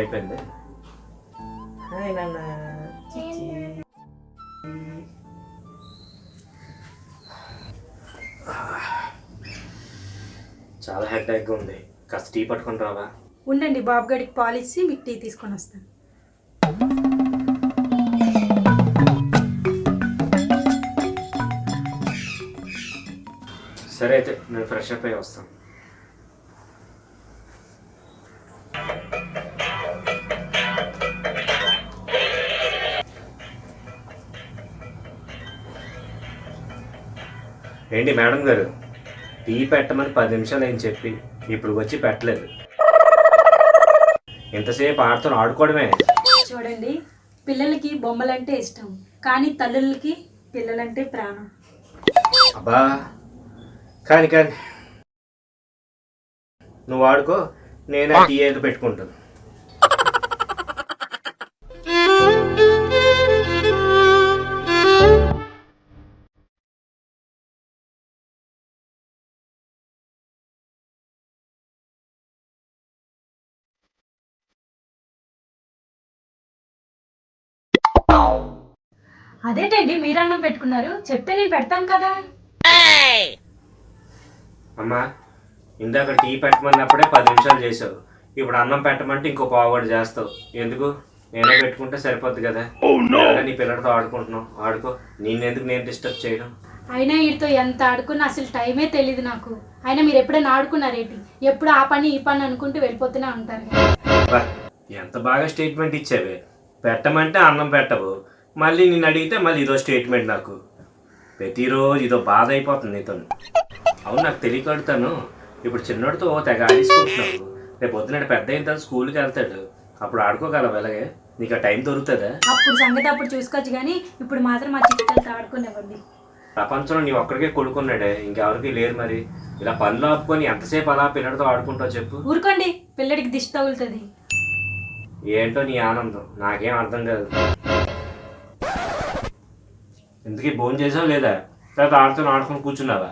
అయిపోయింది. హాయ్ నాన్న చిచ్చి. చాలా హెడ్ ఉంది. కాస్త టీ పట్టుకొని రావా? ఉండండి బాబు గడికి పాలు ఇచ్చి మీకు టీ తీసుకొని వస్తాను. సరే అయితే నేను ఫ్రెష్ అప్ అయ్యి వస్తాను. ఏంటి మేడం గారు? టీ పెట్టమని పది నిమిషాలు ఏం చెప్పి ఇప్పుడు వచ్చి పెట్టలేదు. ఎంతసేపు ఆడుతూ ఆడుకోవడమే. చూడండి పిల్లలకి బొమ్మలంటే ఇష్టం కానీ తల్లులకి పిల్లలంటే ప్రాణం. అబ్బా కానీ కానీ. నువ్వు ఆడుకో నేను టీ ఏదో పెట్టుకుంటాను. అదేంటండి మీరు అన్నం పెట్టుకున్నారు? చెప్తే నేను పెడతాను కదా. అమ్మా ఇందాక టీ పెట్టమన్నప్పుడే పది నిమిషాలు చేసావు ఇప్పుడు అన్నం పెట్టమంటే ఇంకో పావుగడు చేస్తావు. ఎందుకు? నేనే పెట్టుకుంటే సరిపోద్ది కదా. ఎలాగో నీ పిల్లలతో ఆడుకుంటున్నావు. ఆడుకో. నిన్నెందుకు నేను డిస్టర్బ్ చేయడం? అయినా వీటితో ఎంత ఆడుకున్నా అసలు టైమే తెలియదు నాకు. అయినా మీరు ఎప్పుడైనా ఆడుకున్నారేంటి? ఎప్పుడు ఆ పని ఈ పని అనుకుంటూ వెళ్ళిపోతూనే ఉంటారు. ఎంత బాగా స్టేట్మెంట్ ఇచ్చావే. పెట్టమంటే అన్నం పెట్టవు. మళ్ళీ నిన్ను అడిగితే మళ్ళీ ఇదో స్టేట్మెంట్ నాకు. ప్రతిరోజు ఇదో బాధ అయిపోతుంది నీతో. అవును నాకు తెలియక అడుగుతాను ఇప్పుడు చిన్నోడితో తెగ ఆడించుకుంటున్నావు రేపు పొద్దున పెద్ద అయిన తర్వాత స్కూల్కి వెళ్తాడు. అప్పుడు ఆడుకోగలవు ఎలాగే నీకు ఆ టైం దొరుకుతుందా? అప్పుడు సంగతి అప్పుడు చూసుకోవచ్చు కానీ ఇప్పుడు మాత్రం మా చిక్కలతో ఆడుకునేవ్వండి ప్రపంచంలో నీ ఒక్కడికే కొడుకున్నాడే. ఇంకెవరికి లేరు మరి. ఇలా పనులు ఆపుకొని ఎంతసేపు అలా పిల్లడితో ఆడుకుంటావు చెప్పు. ఊరుకోండి పిల్లడికి దిష్టి తగులుతుంది. ఏంటో నీ ఆనందం. నాకేం అర్థం కాదు. ఎందుకు భోజనం చేసావు లేదా? తర్వాత ఆడుతూ ఆడుకొని కూర్చున్నావా?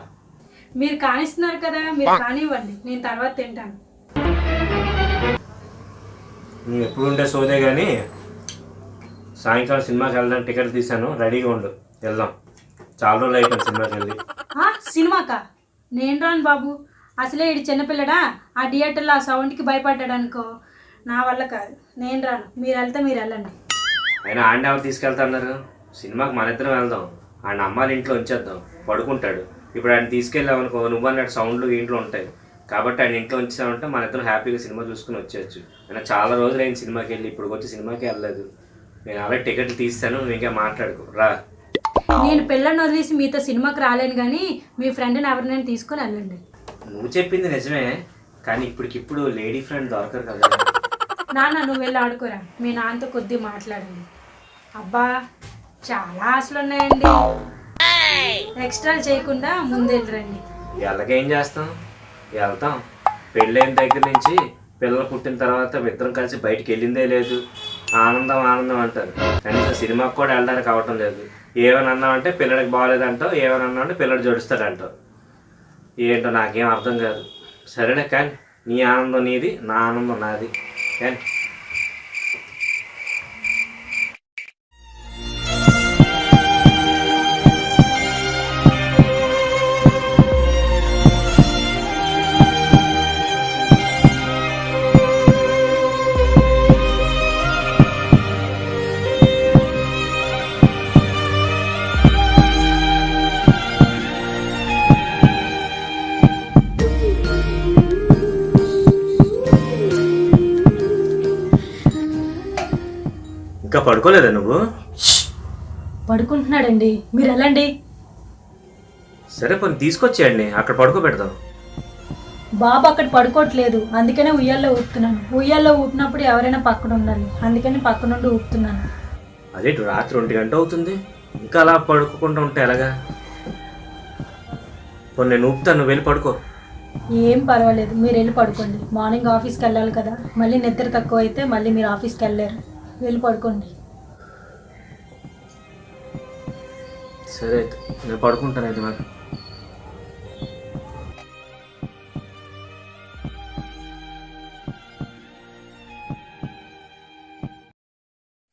మీరు కానిస్తున్నారు కదా మీరు కానివ్వండి. నేను తర్వాత తింటాను. నువ్వు ఎప్పుడు ఉండే సోదే కానీ సాయంకాలం సినిమాకి వెళ్దాం టికెట్ తీశాను. రెడీగా ఉండు. వెళ్దాం. చాలా రోజులు అయిపోయింది సినిమాకి వెళ్ళి. సినిమాకా? నేను రాను బాబు. అసలే ఇడు చిన్నపిల్లడా? ఆ థియేటర్లో ఆ సౌండ్కి భయపడ్డాడు అనుకో నా వల్ల కాదు. నేను రాను. మీరు వెళ్తే మీరు వెళ్ళండి. ఆయన ఆయన ఎవరు తీసుకెళ్తున్నారు? సినిమాకి మన ఇద్దరం వెళ్దాం. ఆయన అమ్మాయిల ఇంట్లో ఉంచేద్దాం. పడుకుంటాడు. ఇప్పుడు ఆయన తీసుకెళ్ళామనుకో నువ్వు అన్నట్టు సౌండ్లు ఇంట్లో ఉంటాయి. కాబట్టి ఆయన ఇంట్లో ఉంచామంటే మన ఇద్దరం హ్యాపీగా సినిమా చూసుకుని వచ్చేయచ్చు. ఆయన చాలా రోజులు అయిన సినిమాకి వెళ్ళి ఇప్పుడు వచ్చి సినిమాకి వెళ్ళలేదు. నేను అలాగే టికెట్లు తీస్తాను నువ్వు ఇంకా మాట్లాడుకో. రా. నేను పిల్లని వదిలేసి మీతో సినిమాకి రాలేను కానీ మీ ఫ్రెండ్ని ఎవరినైనా తీసుకొని వెళ్ళండి. నువ్వు చెప్పింది నిజమే. కానీ ఇప్పటికిప్పుడు లేడీ ఫ్రెండ్ దొరకరు కదా. నాన్న నువ్వు వెళ్ళి ఆడుకోరా. మీ నాన్నతో కొద్దిగా మాట్లాడండి. అబ్బా చాలా ఆశలు ఉన్నాయండి. ఎక్స్ట్రా చేయకుండా ముందెళ్ళరండి ఎలాగేం చేస్తాం? వెళ్తాం. పెళ్ళైన దగ్గర నుంచి పిల్లలు పుట్టిన తర్వాత ఇద్దరం కలిసి బయటికి వెళ్ళిందే లేదు. ఆనందం ఆనందం అంటారు. కనీసం సినిమాకి కూడా వెళ్ళడానికి అవటం లేదు. ఏమని అన్నామంటే పిల్లడికి బాగాలేదంటావు. ఏమని అన్నామంటే పిల్లడు జడుస్తాడంటావు. ఏంటో నాకేం అర్థం కాదు. సరేనే కానీ నీ ఆనందం నీది నా ఆనందం నాది. కానీ ఇంకా పడుకోలేదా నువ్వు? పడుకుంటున్నాడండి. మీరు వెళ్ళండి. సరే కొన్ని తీసుకొచ్చేయండి. అక్కడ పడుకోబెడదాం. బాబు అక్కడ పడుకోవట్లేదు. అందుకనే ఉయ్యాల్లో ఊపుతున్నాను. ఉయ్యాల్లో ఊపినప్పుడు ఎవరైనా పక్కన ఉండాలి అందుకని పక్క నుండి ఊపుతున్నాను. అదే రాత్రి ఒంటి గంట అవుతుంది? ఇంకా అలా పడుకోకుండా ఉంటే ఎలాగా? పోనీ నేను ఊపుతాను నువ్వు వెళ్ళి పడుకో. ఏం పర్వాలేదు. మీరు వెళ్ళి పడుకోండి. మార్నింగ్ ఆఫీస్కి వెళ్ళాలి కదా. మళ్ళీ నిద్ర తక్కువ అయితే మళ్ళీ మీరు ఆఫీస్కి వెళ్ళలేరు. వెళ్ళి పడుకోండి. సరే అయితే నేను పడుకుంటాను అయితే నాకు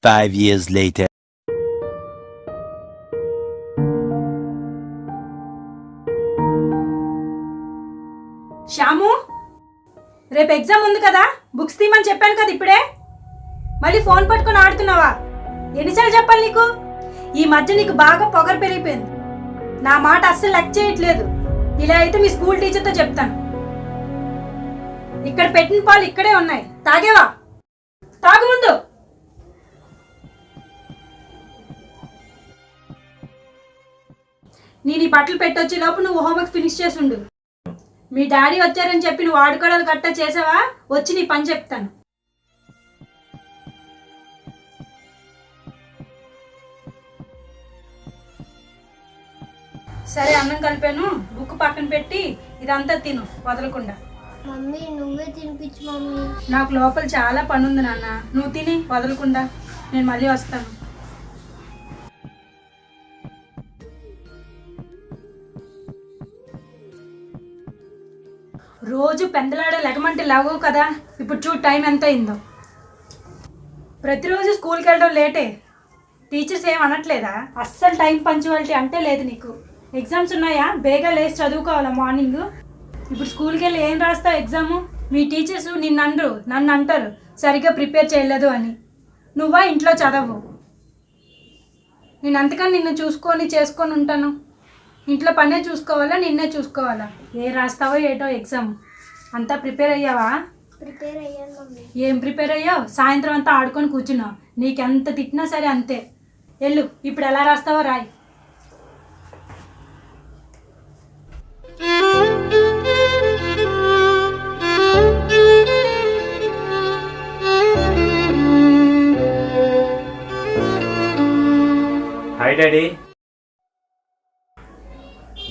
Five years later. శ్యాము రేపు ఎగ్జామ్ ఉంది కదా? బుక్స్ తీమని చెప్పాను కదా ఇప్పుడే? మళ్ళీ ఫోన్ పట్టుకొని ఆడుతున్నావా? ఎన్నిసార్లు చెప్పాలి నీకు? ఈ మధ్య నీకు బాగా పొగరు పెరిగిపోయింది. నా మాట అస్సలు లెక్క చేయట్లేదు. ఇలా అయితే మీ స్కూల్ టీచర్తో చెప్తాను. ఇక్కడ పెట్టిన పాలు ఇక్కడే ఉన్నాయి. తాగేవా? తాగు ముందు. నేను ఈ బట్టలు పెట్టొచ్చే లోపు నువ్వు హోంవర్క్ ఫినిష్ చేసి ఉండు మీ డాడీ వచ్చారని చెప్పి నువ్వు ఆడుకోవడాలు గట్టా చేసావా? వచ్చి నీ పని చెప్తాను. సరే అన్నం కలిపాను. బుక్ పక్కన పెట్టి ఇదంతా తిను వదలకుండా. మమ్మీ నువ్వే తినిపించు మమ్మీ. నాకు లోపల చాలా పని ఉంది నాన్న. నువ్వు తిని వదలకుండా. నేను మళ్ళీ వస్తాను. రోజు పెందలాడే లెగమంటే లేవవు కదా. ఇప్పుడు చూడు టైం ఎంత అయిందో ప్రతిరోజు స్కూల్కి వెళ్ళడం లేటే. టీచర్స్ ఏం అనట్లేదా? అస్సలు టైం పంచువాలిటీ అంటే లేదు నీకు. ఎగ్జామ్స్ ఉన్నాయా? బేగా లేచి చదువుకోవాలా మార్నింగ్ ఇప్పుడు స్కూల్కి వెళ్ళి ఏం రాస్తావు ఎగ్జాము మీ టీచర్స్ నిన్ను అనరు నన్ను అంటారు సరిగ్గా ప్రిపేర్ చేయలేదు అని. నువ్వా ఇంట్లో చదవు నేను అంతకని నిన్ను చూసుకొని చేసుకొని ఉంటాను. ఇంట్లో పనే చూసుకోవాలా నిన్నే చూసుకోవాలా? ఏ రాస్తావో ఏటో ఎగ్జామ్ అంతా ప్రిపేర్ అయ్యావా? ప్రిపేర్ అయ్యాను ఏం ప్రిపేర్ అయ్యావు? సాయంత్రం అంతా ఆడుకొని కూర్చున్నావు. నీకెంత తిట్టినా సరే అంతే. వెళ్ళు ఇప్పుడు ఎలా రాస్తావో రాయి. హాయ్ డాడీ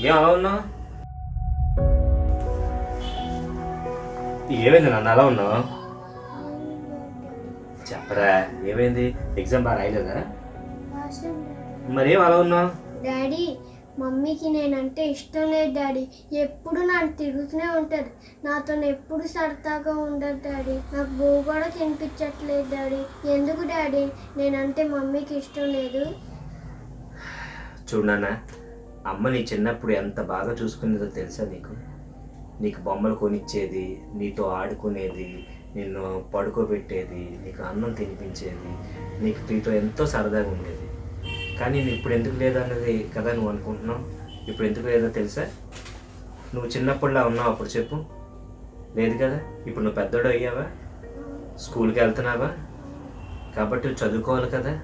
ఏం అలా ఉన్నావు? ఏమైంది నన్ను? అలా ఉన్నావు? చెప్పరా ఏమైంది? ఎగ్జామ్ బాగా రాయలేదా? మరేం అలా ఉన్నావు? డాడీ మమ్మీకి నేనంటే ఇష్టం లేదు డాడీ ఎప్పుడు నన్ను తిరుగుతూనే ఉంటుంది నాతో ఎప్పుడు సరదాగా ఉండదు డాడీ నాకు బో కూడా తినిపించట్లేదు డాడీ ఎందుకు డాడీ నేనంటే మమ్మీకి ఇష్టం లేదు. చూడనా? అమ్మ నీ చిన్నప్పుడు ఎంత బాగా చూసుకునేదో తెలుసా నీకు? నీకు బొమ్మలు కొనిచ్చేది నీతో ఆడుకునేది నిన్ను పడుకోబెట్టేది నీకు అన్నం తినిపించేది నీకు నీతో ఎంతో సరదాగా ఉండేది. కానీ నువ్వు ఇప్పుడు ఎందుకు లేదన్నది కదా నువ్వు అనుకుంటున్నావు? ఇప్పుడు ఎందుకు లేదో తెలుసా? నువ్వు చిన్నప్పుడులా ఉన్నావు అప్పుడు చెప్పు. లేదు కదా? ఇప్పుడు నువ్వు పెద్దోడు అయ్యావా? స్కూల్కి వెళ్తున్నావా? కాబట్టి నువ్వు చదువుకోవాలి కదా?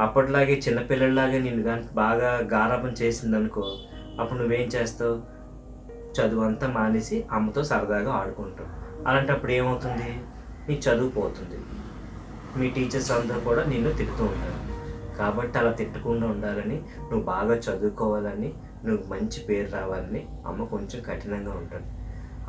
అప్పటిలాగే చిన్నపిల్లల్లాగే నిన్ను కానీ బాగా చేసింది చేసిందనుకో అప్పుడు నువ్వేం చేస్తావు? చదువు అంతా మానేసి అమ్మతో సరదాగా ఆడుకుంటావు. అలాంటప్పుడు ఏమవుతుంది? నీ చదువు పోతుంది. మీ టీచర్స్ అందరూ కూడా నిన్ను తిడుతూ ఉంటారు. కాబట్టి అలా తిట్టకుండా ఉండాలని నువ్వు బాగా చదువుకోవాలని నువ్వు మంచి పేరు రావాలని అమ్మ కొంచెం కఠినంగా ఉంటుంది.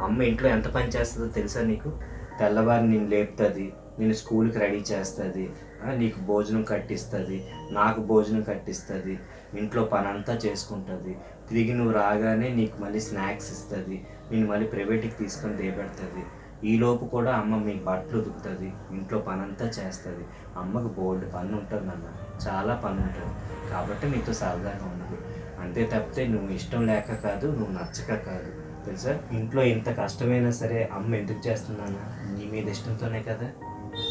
అమ్మ ఇంట్లో ఎంత పని చేస్తుందో తెలుసా నీకు? తెల్లవారు నేను లేపుతుంది నేను స్కూల్కి రెడీ చేస్తుంది నీకు భోజనం కట్టిస్తుంది నాకు భోజనం కట్టిస్తుంది ఇంట్లో పని అంతా చేసుకుంటుంది. తిరిగి నువ్వు రాగానే నీకు మళ్ళీ స్నాక్స్ ఇస్తుంది నేను మళ్ళీ ప్రైవేట్కి తీసుకొని దేపెడుతుంది ఈలోపు కూడా అమ్మ మీ బట్టలు ఉతుకుతుంది ఇంట్లో పని అంతా చేస్తుంది. అమ్మకు బోల్డ్ పని ఉంటుంది అన్న చాలా పని ఉంటుంది కాబట్టి నీతో సరదాగా ఉండదు అంతే తప్పితే నువ్వు ఇష్టం లేక కాదు నువ్వు నచ్చక కాదు. తెలుసా? ఇంట్లో ఇంత కష్టమైనా సరే అమ్మ ఎందుకు చేస్తున్నానా నీ మీద ఇష్టంతోనే కదా?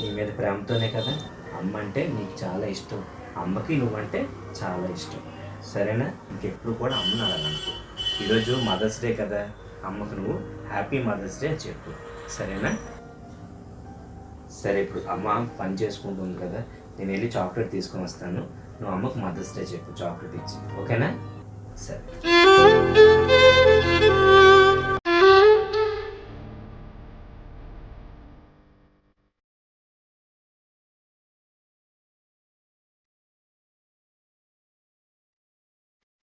నీ మీద ప్రేమతోనే కదా? అమ్మ అంటే నీకు చాలా ఇష్టం. అమ్మకి నువ్వంటే చాలా ఇష్టం. సరేనా? ఇంకెప్పుడు కూడా అమ్మని అడగనుకో. ఈరోజు మదర్స్ డే కదా. అమ్మకు నువ్వు హ్యాపీ మదర్స్ డే అని చెప్పు. సరేనా? సరే ఇప్పుడు అమ్మ పని చేసుకుంటుంది కదా. నేను వెళ్ళి చాక్లెట్ తీసుకొని వస్తాను. నువ్వు అమ్మకు మదర్స్ డే చెప్పు చాక్లెట్ ఇచ్చి. ఓకేనా? సరే.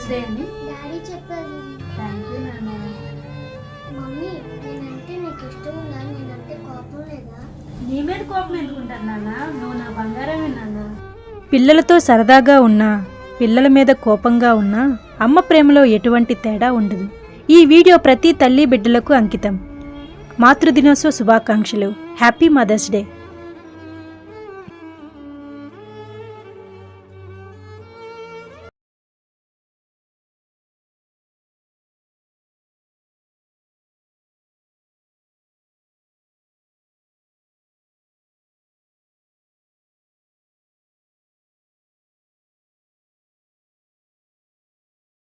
మదర్స్ డే అని డాడీ చెప్పారు. థ్యాంక్ యూ నాన్న మమ్మీ నేనంటే నీకు ఇష్టం ఉందా? నేనంటే కోపం లేదా? నీ మీద కోపం ఎందుకుంటాను నాన్న? నువ్వు నా బంగారమే నాన్న. పిల్లలతో సరదాగా ఉన్నా పిల్లల మీద కోపంగా ఉన్నా అమ్మ ప్రేమలో ఎటువంటి తేడా ఉండదు. ఈ వీడియో ప్రతి తల్లి బిడ్డలకు అంకితం. మాతృదినోత్సవ శుభాకాంక్షలు. Happy mother's day